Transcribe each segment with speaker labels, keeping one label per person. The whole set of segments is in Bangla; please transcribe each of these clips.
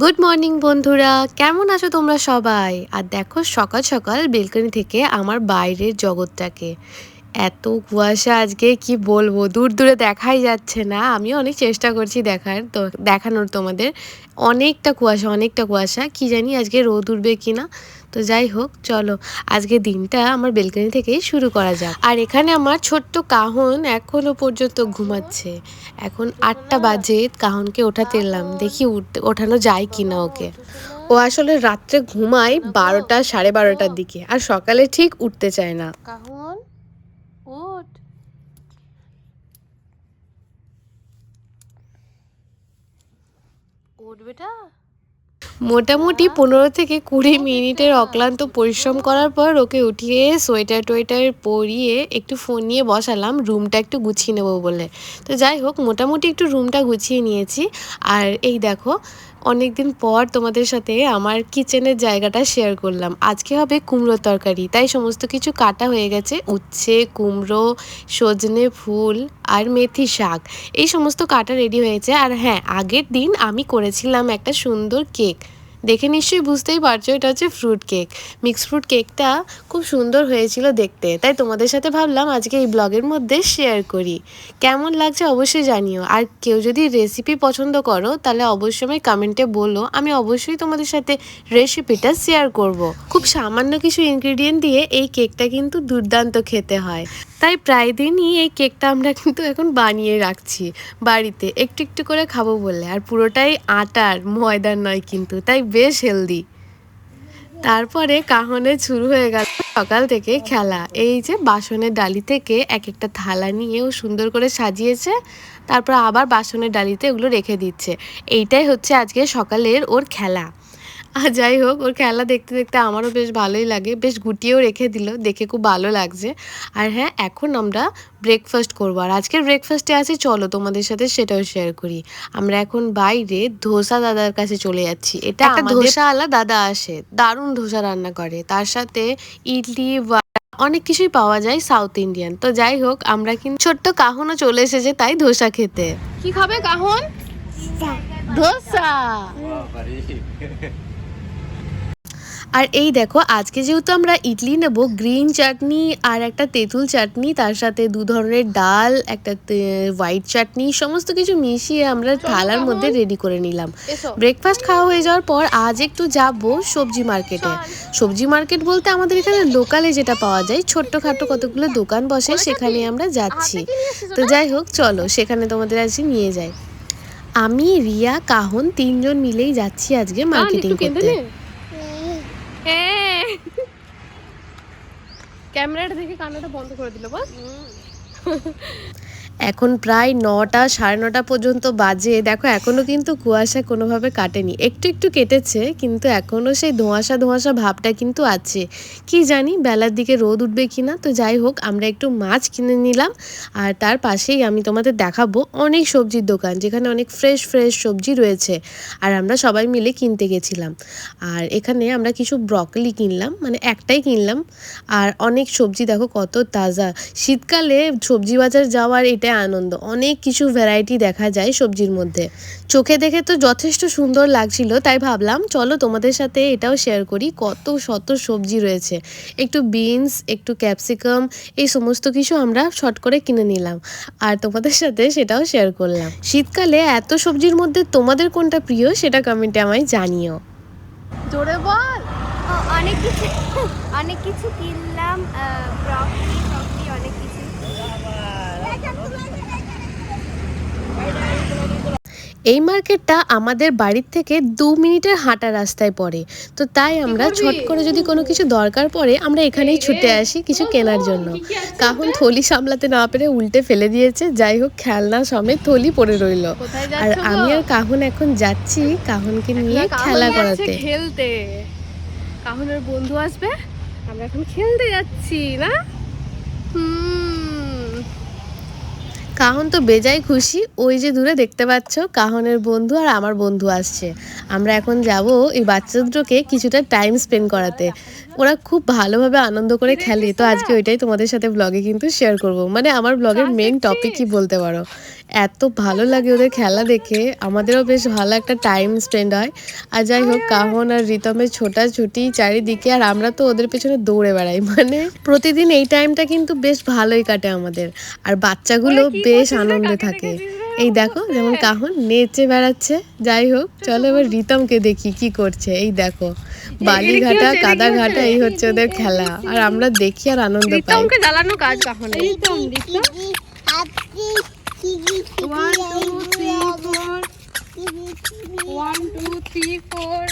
Speaker 1: গুড মর্নিং বন্ধুরা। কেমন আছো তোমরা সবাই? আর দেখো, সকাল সকাল বেলকনি থেকে আমার বাইরের জগৎটাকে। এত কুয়াশা আজকে, কি বলব? দূর দূরে দেখাই যাচ্ছে না। আমি অনেক চেষ্টা করছি দেখার। তো দেখানোর তোমাদের অনেকটা কুয়াশা অনেকটা কুয়াশা। কি জানি আজকে রোদ উঠবে কি না তো যাই হোক, চলো। আজকে দিনটা আমার বেলকনি থেকেই শুরু করা যাক। আর এখানে আমার ছোট্ট কাহন এখনও পর্যন্ত ঘুমাচ্ছে। এখন আটটা বাজে, কাহনকে ওঠাতে এলাম। দেখি উঠতে ওঠানো যায় কি না ওকে। ও আসলে রাত্রে ঘুমায় বারোটা সাড়ে বারোটার দিকে, আর সকালে ঠিক উঠতে চায় না। কাহন মোটামুটি পনেরো থেকে কুড়ি মিনিটের অক্লান্ত পরিশ্রম করার পর ওকে উঠিয়ে সোয়েটার টোয়েটার পরিয়ে একটু ফোন নিয়ে বসালাম, রুমটা একটু গুছিয়ে নেব বলে। তো যাই হোক, মোটামুটি একটু রুমটা গুছিয়ে নিয়েছি। আর এই দেখো অনেক দিন পর তোমাদের সাথে আমার কিচেনের জায়গাটা শেয়ার করলাম। আজকে হবে কুমড়ো তরকারি, তাই সমস্ত কিছু কাটা হয়ে গেছে। উচ্ছে, কুমড়ো, সজনে ফুল আর মেথি শাক, এই সমস্ত কাটা রেডি হয়েছে। আর হ্যাঁ আগের দিন আমি করেছিলাম একটা সুন্দর কেক দেখে নিশ্চয়ই বুঝতেই পারছ, এটা হচ্ছে ফ্রুট কেক মিক্স ফ্রুট কেকটা খুব সুন্দর হয়েছিল দেখতে। তাই তোমাদের সাথে ভাবলাম আজকে এই ব্লগের মধ্যে শেয়ার করি। কেমন লাগছে অবশ্যই জানিও। আর কেউ যদি রেসিপি পছন্দ করো, তাহলে অবশ্যই আমি কমেন্টে বলো। আমি অবশ্যই তোমাদের সাথে রেসিপিটা শেয়ার করব। খুব সামান্য কিছু ইনগ্রিডিয়েন্ট দিয়ে এই কেকটা কিন্তু দুর্দান্ত খেতে হয়। তাই প্রায় দিনই এই কেকটা আমরা কিন্তু এখন বানিয়ে রাখছি বাড়িতে। একটু একটু করে খাব বলে। আর পুরোটাই আটার, ময়দার নয় কিন্তু, তাই বেশ হেলদি তারপরে কাহনে শুরু হয়ে গেল সকাল থেকে খেলা। এই যে বাসনের ডালি থেকে এক একটা থালা নিয়ে ও সুন্দর করে সাজিয়েছে, তারপর আবার বাসনের ডালিতে ওগুলো রেখে দিচ্ছে। এইটাই হচ্ছে আজকে সকালের ওর খেলা। আর যাই হোক ওর খেলা দেখতে দেখতে আমারও বেশ ভালোই লাগে। বেশ গুটিয়েও রেখে দিল দেখে খুব ভালো লাগছে। আর হ্যাঁ এখন আমরা ব্রেকফাস্ট করব। আর আজকের ব্রেকফাস্টে আছি চলো তোমাদের সাথে সেটাও শেয়ার করি। আমরা এখন বাইরে ধোসা দাদার কাছে চলে যাচ্ছি। এটা একটা ধোসাওয়ালা দাদা আসে দারুণ ধোসা রান্না করে। তার সাথে ইডলি অনেক কিছুই পাওয়া যায় সাউথ ইন্ডিয়ান তো যাই হোক আমরা কিন্তু ছোট্ট কাহনও চলে এসেছে তাই ধোসা খেতে। কি খাবে কাহন? ধোসা। আর এই দেখো আজকে যেহেতু আমরা ইডলি নেব গ্রিন চাটনি আর একটা তেঁতুল চাটনি তার সাথে দু ধরনের ডাল একটা হোয়াইট চাটনি সমস্ত কিছু মিশিয়ে আমরা থালার মধ্যে রেডি করে নিলাম। ব্রেকফাস্ট খাওয়া হয়ে যাওয়ার পর আজ একটু যাব সবজি মার্কেটে। সবজি মার্কেট বলতে আমাদের এখানে লোকালে যেটা পাওয়া যায় ছোট্টখাটো কতগুলো দোকান বসে সেখানে আমরা যাচ্ছি। তো যাই হোক চলো সেখানে তোমাদের আজকে নিয়ে যাই। আমি রিয়া কাহন তিনজন মিলেই যাচ্ছি আজকে মার্কেটিং করতে
Speaker 2: হ্যাঁ ক্যামেরাটা দেখে কান্নাটা বন্ধ করে দিল বল।
Speaker 1: এখন প্রায় নটা, সাড়ে নটা পর্যন্ত বাজে। দেখো, এখনও কিন্তু কুয়াশা কোনোভাবে কাটেনি। একটু একটু কেটেছে, কিন্তু এখনও সেই ধোঁয়াশা ধোঁয়াশা ভাবটা কিন্তু আছে। কি জানি, বেলার দিকে রোদ উঠবে কি না তো যাই হোক, আমরা একটু মাছ কিনে নিলাম। আর তার পাশেই আমি তোমাদের দেখাবো অনেক সবজির দোকান, যেখানে অনেক ফ্রেশ ফ্রেশ সবজি রয়েছে। আর আমরা সবাই মিলে কিনতে গেছিলাম। আর এখানে আমরা কিছু ব্রকলি কিনলাম মানে একটাই কিনলাম। আর অনেক সবজি, দেখো কত তাজা। শীতকালে সবজি বাজার যাওয়ার এটা আনন্দ। অনেক কিছু ভ্যারাইটি দেখা যায় সবজির মধ্যে। চোখে দেখে তো যথেষ্ট সুন্দর লাগছিল, তাই ভাবলাম, চলো তোমাদের সাথে এটাও শেয়ার করি, কত শত সবজি রয়েছে। একটু বিনস একটু ক্যাপসিকাম এই সমস্ত কিছু আমরা শর্ট করে কিনে নিলাম। আর তোমাদের সাথে সেটাও শেয়ার করলাম। শীতকালে এত সবজির মধ্যে তোমাদের কোনটা প্রিয়, সেটা কমেন্টে আমায় জানিও।
Speaker 2: জোরে বল!
Speaker 3: অনেক কিছু অনেক কিছু কিনলাম অনেক কিছু
Speaker 1: এই মার্কেটটা আমাদের বাড়ির থেকে দু মিনিটের হাঁটা রাস্তায় পড়ে। তো তাই আমরা ছট করে যদি কোনো কিছু দরকার পড়ে আমরা এখানেই ছুটে আসি কিছু কেনার জন্য। কাহন থলি সামলাতে না পেরে উল্টে ফেলে দিয়েছে। যাই হোক খেলনা সমেত থলি পড়ে রইল। আর আমি আর কাহন এখন যাচ্ছি কাহনকে নিয়ে খেলা করাতে।
Speaker 2: খেলতে। কাহনের বন্ধু আসবে আমরা এখন খেলতে যাচ্ছি না?
Speaker 1: কাহন তো বেজায় খুশি, ওই যে দূরে দেখতে পাচ্ছ, কাহনের বন্ধু আর আমার বন্ধু আসছে। আমরা এখন যাব এই বাচ্চা দুটোকে কিছুটা টাইম স্পেন্ড করাতে। ওরা খুব ভালোভাবে আনন্দ করে খেলে। তো আজকে ওইটাই তোমাদের সাথে ব্লগে কিন্তু শেয়ার করব। মানে আমার ব্লগের মেন টপিকই বলতে পারো? এত ভালো লাগে ওদের খেলা দেখে। আমাদেরও বেশ ভালো একটা টাইম স্পেন্ড হয়। আর যাই হোক, কাহন আর রিতমের ছোটাছুটি চারিদিকে আর আমরা তো ওদের পেছনে দৌড়ে বেড়াই। মানে প্রতিদিন এই টাইমটা কিন্তু বেশ ভালোই কাটে আমাদের। আর বাচ্চাগুলো বেশ আনন্দে থাকে। এই দেখো যেমন কাহন নেচে বেড়াচ্ছে। যাই হোক চলো এবার রিতমকে দেখি কি করছে। এই দেখো বালি ঘাটা কাদা ঘাটা এই হচ্ছে ওদের খেলা। আর আমরা দেখি আর আনন্দ পাই।
Speaker 2: রিতমকে জ্বালানো কাজ ফোর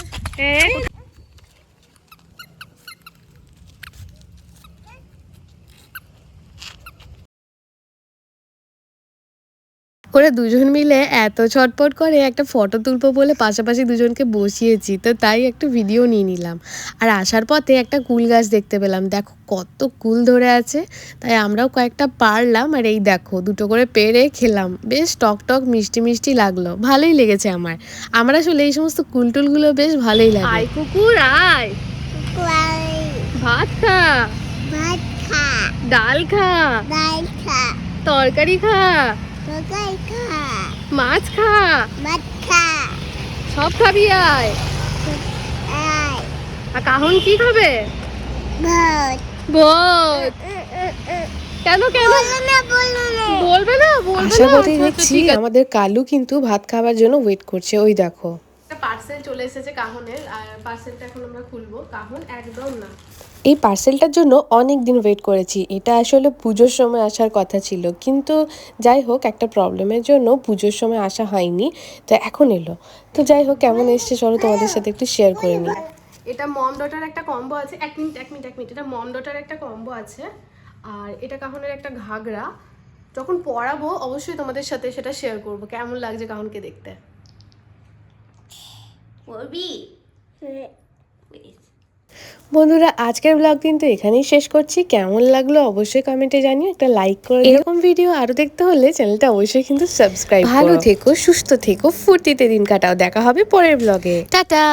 Speaker 1: ওরা দুজন মিলে এত ছটপট করে একটা ফটো তুলবো বলে পাশাপাশি দুজনকে বসিয়েছি তো তাই একটু ভিডিও নিয়ে নিলাম। আর আসার পথে একটা কুল গাছ দেখতে পেলাম। দেখো কত কুল ধরে আছে তাই আমরাও কয়েকটা পারলাম। আর এই দেখো দুটো করে পেরে খেলাম। বেশ টক টক মিষ্টি মিষ্টি লাগল। ভালোই লেগেছে আমার। আমার আসলে এই সমস্ত কুল টুলগুলো বেশ ভালোই লাগে।
Speaker 2: আয় কুকুর আয়। ভাত খা।
Speaker 3: ভাত খা।
Speaker 2: ডাল খা।
Speaker 3: ডাল খা।
Speaker 2: তরকারি খা।
Speaker 3: তরকারি খা
Speaker 2: মাছ খা।
Speaker 3: ভাত খা।
Speaker 2: সব খাবি আয়।
Speaker 3: আয়।
Speaker 2: আর কাহন কি খাবে?
Speaker 3: ভাত
Speaker 2: ভাত কেন কেন? বলবে না বলবে না।
Speaker 1: দেখছি আমাদের কালু কিন্তু ভাত খাবার জন্য ওয়েট করছে ওই দেখো।
Speaker 2: পার্সেল চলে এসেছে কাহনের আর পার্সেলটা এখন আমরা খুলবো। কাহন একদম না।
Speaker 1: এই পার্সেলটার জন্য অনেক দিন ওয়েট করেছি। এটা আসলে পুজোর সময় আসার কথা ছিল। কিন্তু যাই হোক একটা প্রবলেমের জন্য পুজোর সময় আসা হয়নি। তো এখন এলো। তো যাই হোক কেমন এসছে চলো তোমাদের সাথে একটু শেয়ার করে নিই।
Speaker 2: এটা মম ডটার একটা কম্বো আছে। এক মিনিট এক মিনিট এক মিনিট এটা মম ডটার একটা কম্বো আছে। আর এটা কাহনের একটা ঘাগরা। যখন পরাবো অবশ্যই তোমাদের সাথে সেটা শেয়ার করব। কেমন লাগছে কাহনকে দেখতে?
Speaker 3: পড়বি
Speaker 1: বন্ধুরা আজকের ব্লগ কিন্তু এখানেই শেষ করছি। কেমন লাগল অবশ্যই কমেন্টে জানিও একটা লাইক করে এরকম ভিডিও আরও দেখতে হলে চ্যানেলটা অবশ্যই কিন্তু সাবস্ক্রাইব ভালো থেকো সুস্থ থেকো ফুর্তিতে দিন কাটাও। দেখা হবে পরের ব্লগে টাটা!